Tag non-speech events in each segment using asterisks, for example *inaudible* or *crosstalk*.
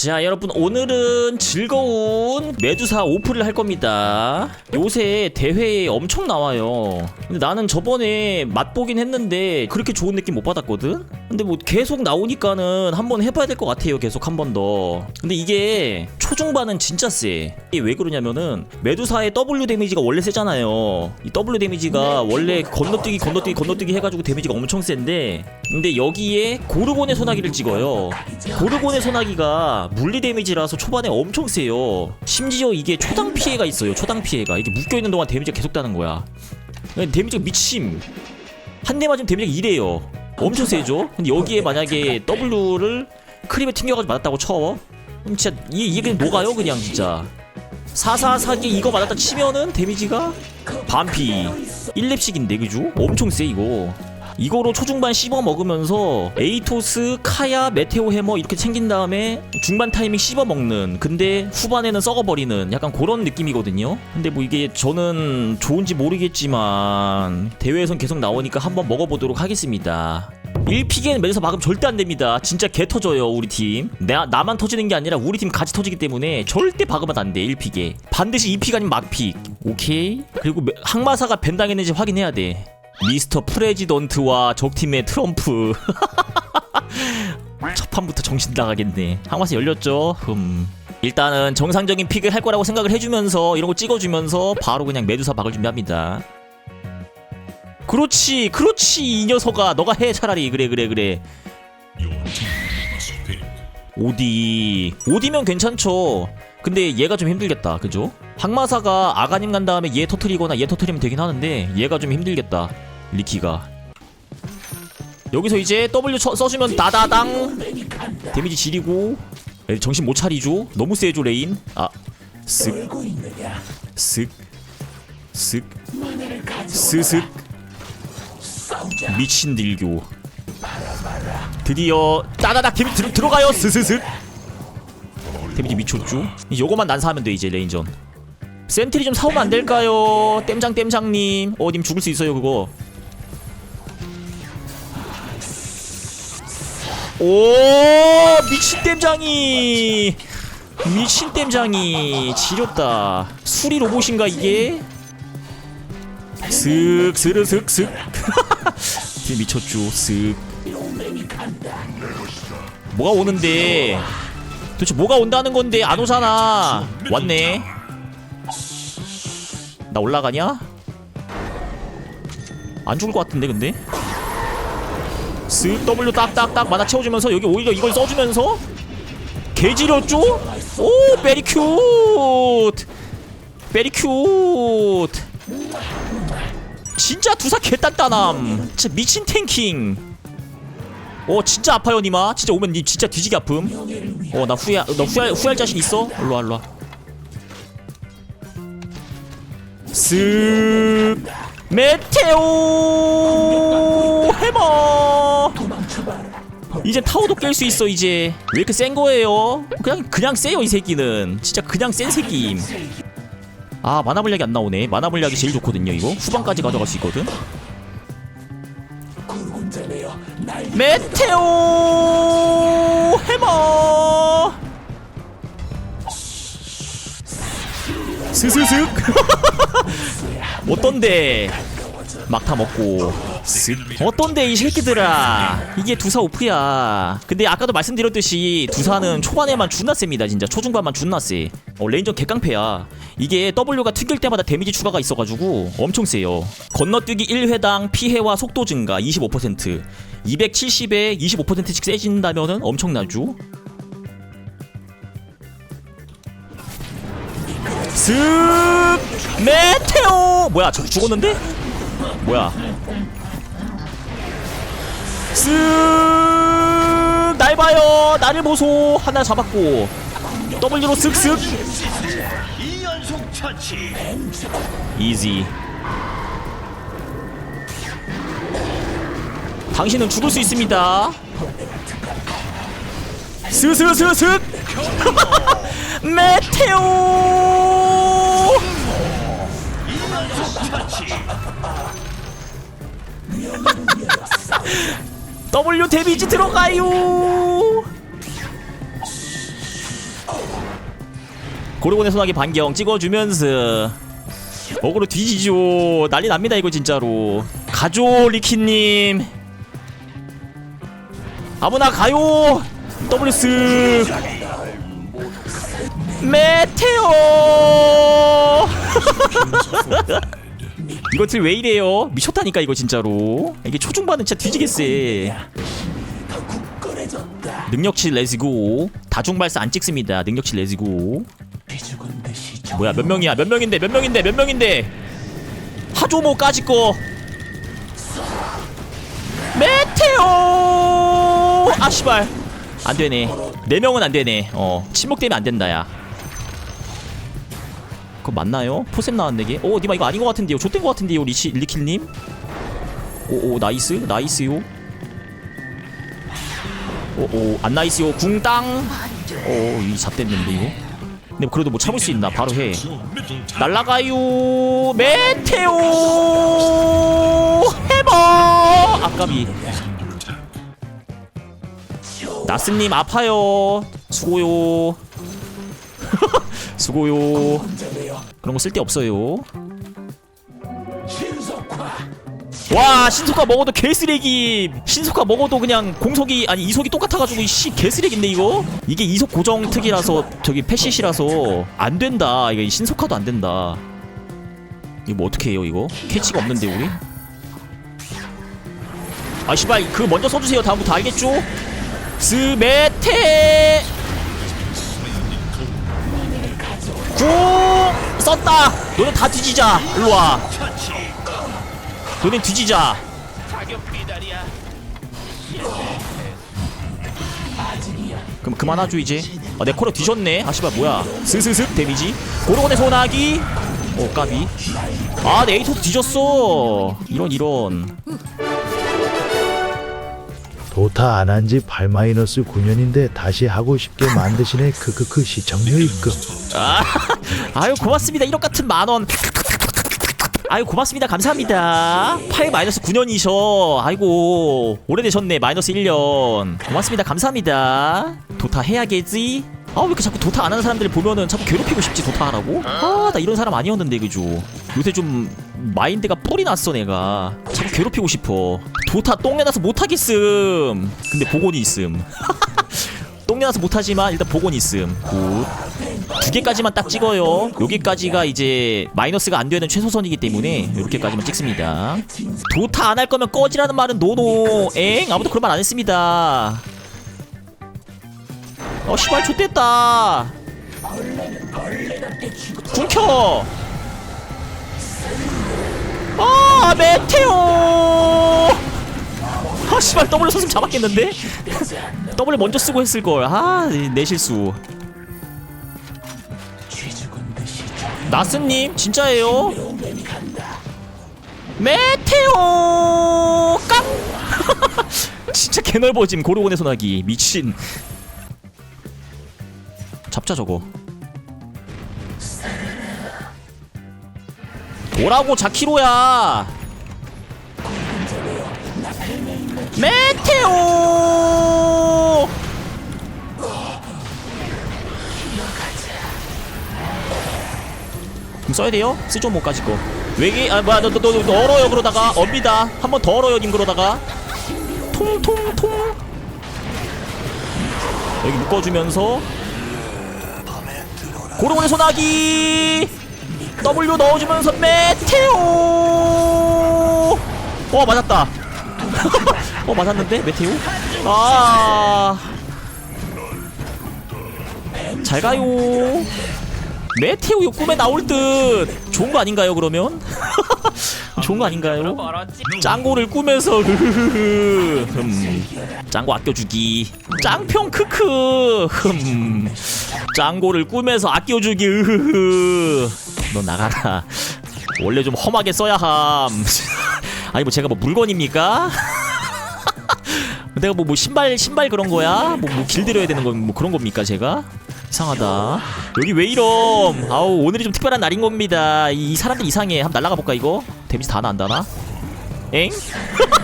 자 여러분 오늘은 즐거운 메두사 오프를 할 겁니다. 요새 대회에 엄청 나와요. 근데 나는 저번에 맛보긴 했는데 그렇게 좋은 느낌 못 받았거든? 근데 뭐 계속 나오니까는 한번 해봐야 될 것 같아요 계속 한 번 더. 근데 이게 초중반은 진짜 세 이게 왜 그러냐면은 메두사의 W 데미지가 원래 세잖아요. 이 W 데미지가 원래 건너뛰기 건너뛰기 건너뛰기 해가지고 데미지가 엄청 센데 근데 여기에 고르곤의 소나기를 찍어요. 고르곤의 소나기가 물리 데미지라서 초반에 엄청 세요. 심지어 이게 초당 피해가 있어요. 초당 피해가 이게 묶여 있는 동안 데미지가 계속 다는 거야. 그러니까 데미지가 미침. 한 대 맞으면 데미지가 이래요. 엄청 세죠? 근데 여기에 만약에 W를 크립에 튕겨가지고 맞았다고 쳐. 그럼 진짜 이게, 이게 그냥 녹아요 그냥 진짜. 사사사기 이거 맞았다 치면은 데미지가 반피 1렙씩인데 그죠? 엄청 세 이거 이거로 초중반 씹어 먹으면서 에이토스, 카야, 메테오 해머 이렇게 챙긴 다음에 중반 타이밍 씹어 먹는 근데 후반에는 썩어버리는 약간 그런 느낌이거든요. 근데 뭐 이게 저는 좋은지 모르겠지만 대회에선 계속 나오니까 한번 먹어보도록 하겠습니다. 1픽엔 매에서 막으면 절대 안 됩니다. 진짜 개 터져요, 우리 팀. 나, 나만 터지는 게 아니라 우리 팀 같이 터지기 때문에 절대 박으면 안 돼, 1픽에. 반드시 2픽 아니면 막픽. 오케이? 그리고 매- 항마사가 벤 당했는지 확인해야 돼. 미스터 프레지던트와 적팀의 트럼프. *laughs* 첫 판부터 정신 나가겠네. 항마사 열렸죠? 흠. 일단은 정상적인 픽을 할 거라고 생각을 해주면서 이런 거 찍어주면서 바로 그냥 메두사 박을 준비합니다. 그렇지, 그렇지 이 녀석아, 너가 해 차라리 그래 그래 그래. 오디, 오디면 괜찮죠. 근데 얘가 좀 힘들겠다, 그죠? 항마사가 아가님 간 다음에 얘 터트리거나 얘 터트리면 되긴 하는데 얘가 좀 힘들겠다, 리키가. 여기서 이제 W 쳐, 써주면 다다당. 데미지 지리고. 에, 정신 못 차리죠? 너무 세죠 레인? 아, 쓱, 쓱, 쓱, 스슥. 미친 딜교. 드디어 따다닥 데미지 들, 들어가요. 스스슥. 데미지 미쳤죠? 요거만 난사하면 돼 이제 레인전. 센트리 좀 사오면 안 될까요? 땜장 땜장님. 어님 죽을 수 있어요 그거 오 미친 땜장이. 미친 땜장이 지렸다. 수리 로봇인가 이게? 슥 스르슥 슥. 딜 *laughs* 미쳤죠 슥. 뭐가 오는데? 도대체 뭐가 온다는 건데 안 오잖아 왔네. 나 올라가냐? 안 죽을 것 같은데 근데 슥 W 딱딱딱 만화 채워주면서 여기 오히려 이걸 써주면서 개지렸죠? 오 베리 큐트 베리 큐트 진짜 두사 개단단함. 진짜 미친 탱킹. 어 진짜 아파요 니마. 진짜 오면 니 진짜 뒤지게 아픔. 어나 후회 나 후회 후회할 자신 있어? 일로와 일로와. 쓱 메테오 해머 이제 타워도 깰 수 있어 이제. 왜 이렇게 센 거예요? 그냥 그냥 세요 이 새끼는. 진짜 그냥 센 새끼임. 아 만화 물약이 안 나오네. 만화 물약이 제일 좋거든요 이거. 후반까지 가져갈 수 있거든. 메테오 해머! 스스슥. *laughs* 어떤데? 막타 먹고. 쓱 어떤데 이 새끼들아? 이게 두사 오프야. 근데 아까도 말씀드렸듯이 두사는 초반에만 존나 셉니다 진짜. 초중반만 존나 세. 어, 레인저 개깡패야. 이게 W가 튕길 때마다 데미지 추가가 있어가지고 엄청 세요. 건너뛰기 1회당 피해와 속도 증가 25% 270에 25%씩 세진다면은 엄청나죠? 슥! 메테오! 뭐야 저 죽었는데? 뭐야 쓱 날 봐요. 나를 보소. 하나 잡았고. W로 쓱쓱. 이지 당신은 죽을 수 있습니다. 스스스슥 *laughs* 메테오 *laughs* W 데미지 들어가요. 고르곤의 소나기 반경 찍어주면서 어그로 뒤지죠. 난리 납니다 이거 진짜로. 가죠 리키님. 아무나 가요. 더블스 메테오 *laughs* 이것들 왜 이래요? 미쳤다니까 이거 진짜로. 이게 초중반은 진짜 뒤지겠어. 능력치 레지고 다중발사 안 찍습니다. 능력치 레지고 뭐야 몇 명이야? 몇 명인데? 몇 명인데? 몇 명인데? 하조모까지 거 메테오! 아 씨발. 안 되네. 네 명은 안 되네. 어 침묵되면 안 된다 야 그거 맞나요? 포셉 나왔네 게. 오 니마 이거 아닌 것 같은데요. 좆된 것 같은데요 리치 리킬님? 오오 나이스 나이스요. 오오 안 나이스요. 궁땅. 오이 잡됐는데 이거. 근데 그래도 뭐 참을 수 있나? 바로 해. 날라가요. 메테오! 해버 아까비 나스님 아파요. 수고요 *laughs* 수고요. 그런 거 쓸데 없어요. 와 신속화 먹어도 개쓰레기. 신속화 먹어도 그냥 공속이 아니 이속이 똑같아가지고 씨 개쓰레기인데 이거? 이게 이속 고정 특이라서 저기 패시시라서 안 된다. 이거 신속화도 안 된다. 이거 뭐 어떻게 해요 이거? 캐치가 없는데 우리? 아 씨발 그 먼저 써주세요. 다음부터 알겠죠? 스메테 궁 썼다. 너네 다 뒤지자. 일로와. 너네 뒤지자. 그럼 그만하죠 이제. 아, 내 코로 뒤졌네. 아 씨발 뭐야. 스스슥 데미지. 고로곤의 소나기. 오 까비. 아내 에이토 뒤졌어. 이런 이런 도타 안 한 지 8-9년인데 다시 하고 싶게 만드시네. 크크크 시청료 입금. 아, *laughs* 아유 고맙습니다. 1억 같은 만원. 아유 고맙습니다. 감사합니다. 8 마이너스 9년이셔. 아이고 오래되셨네. 마이너스 1년. 고맙습니다. 감사합니다. 도타 해야겠지? 아 왜 이렇게 자꾸 도타 안 하는 사람들 보면은 자꾸 괴롭히고 싶지 도타 하라고? 아 나 이런 사람 아니었는데 그죠 요새 좀 마인드가 뿔이 났어 내가 자꾸 괴롭히고 싶어 도타 똥내나서 못하겠음 근데 복원이 있음 *laughs* 똥내나서 못하지만 일단 복원이 있음 굿두 개까지만 딱 찍어요. 여기까지가 이제 마이너스가 안 되는 최소선이기 때문에 이렇게까지만 찍습니다. 도타 안 할 거면 꺼지라는 말은 노노. 엥? 아무도 그런 말 안 했습니다. 어 씨발 좆됐다. 궁켜. 아 메테오. 아 씨발 더블 썼으면 잡았겠는데? 더블 먼저 쓰고 했을 걸. 아내 실수. 나스님 진짜예요? 메테오 깡 *laughs* 진짜 개넓어짐 고르곤의 소나기 미친 잡자 저거 뭐라고 자키로야? 메테오! 좀 써야 돼요? 쓰죠 뭐까지 거. 외계 아 뭐야 너너 너, 너, 너 얼어요 그러다가. 업니다. 한 번 더 얼어요 님 그러다가. 통통통. 여기 묶어주면서. 고르곤의 소나기 W 넣어주면서 메테오! 어 맞았다. *laughs* 어 맞았는데? 메테오? 아 잘 가요. 메테오 요 꿈에 나올 듯. 좋은 거 아닌가요 그러면? *laughs* 좋은 거 아닌가요? 짱구를 꾸면서 흠 짱구 아껴주기 짱평 크크 흠 짱구를 꾸면서 아껴주기 으흐흐 너 나가라 원래 좀 험하게 써야 함 *laughs* 아니 뭐 제가 뭐 물건입니까? *laughs* 내가 뭐, 뭐 신발 신발 그런 거야? 뭐, 뭐 길들여야 되는 거뭐 그런 겁니까 제가? 이상하다. 여기 왜 이럼? 아우 오늘이 좀 특별한 날인 겁니다. 이, 이 사람들 이상해. 한번 날라가 볼까 이거? 데미지 다 나안다나? 엥?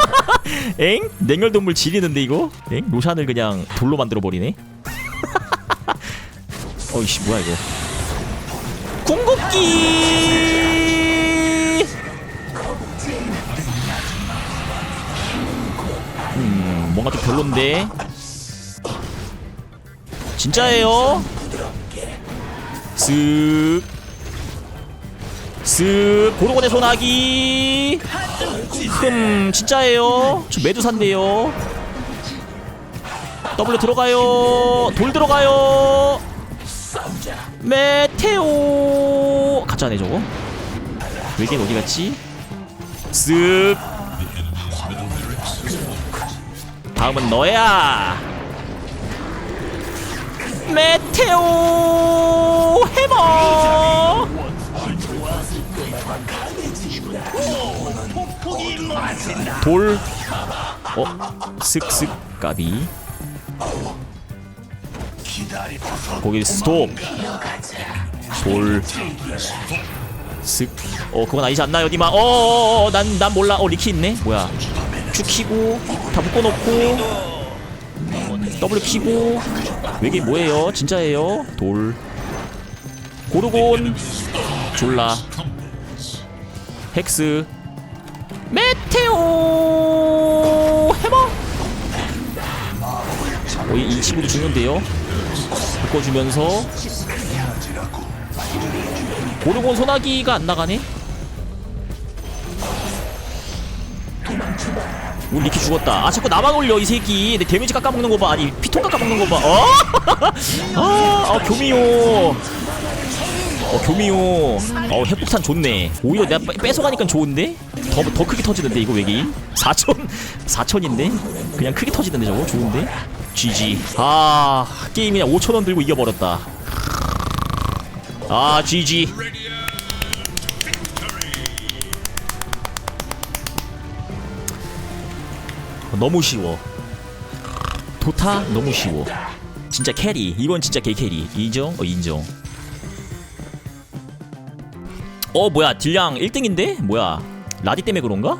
*laughs* 엥? 냉혈동물 지리는데 이거? 엥? 로샨을 그냥 돌로 만들어 버리네. *laughs* 어이씨 뭐야 이거? 궁극기 음 뭔가 좀 별론데 진짜예요 쓱 쓱 고르곤의 소나기. 흠 진짜예요? 저 메두사인데요? W 들어가요. 돌 들어가요. 메테오. 가짜네 저거 외계인 어디 갔지? 쓱. 다음은 너야. 메테오. 해머 돌 어? 쓱쓱 까비. 거기 스톱 돌 쓱. 어 그건 아니지 않나요 니마? 어어어 난 난 몰라. 어 리키 있네? 뭐야? 쭉 키고 다 묶어놓고 W 키고. 외계인 뭐예요? 진짜예요? 돌. 고르곤. 졸라 헥스. 메테오 해머? 어, 이, 이 친구도 중요한데요. 바꿔주면서. 고르곤 소나기가 안 나가네? 우리 리키 죽었다. 아 자꾸 나만 올려 이 새끼. 내 데미지 깎아먹는 거봐. 아니 피통 깎아먹는 거봐. 어? *laughs* 아, 아 교미요 어 교미요 어 핵폭탄 좋네. 오히려 내가 뺏- 뺏어가니까 좋은데? 더, 더 크게 터지는데 이거 외계인? *laughs* 4천 4천인데? 그냥 크게 터지는데 저거? 좋은데? GG 아 게임 그냥 5천원 들고 이겨버렸다. 아 GG 너무 쉬워. 도타 너무 쉬워. 진짜 캐리. 이건 진짜 개 캐리. 인정? 어 인정 어 뭐야 딜량 1등인데? 뭐야 라디 때문에 그런가?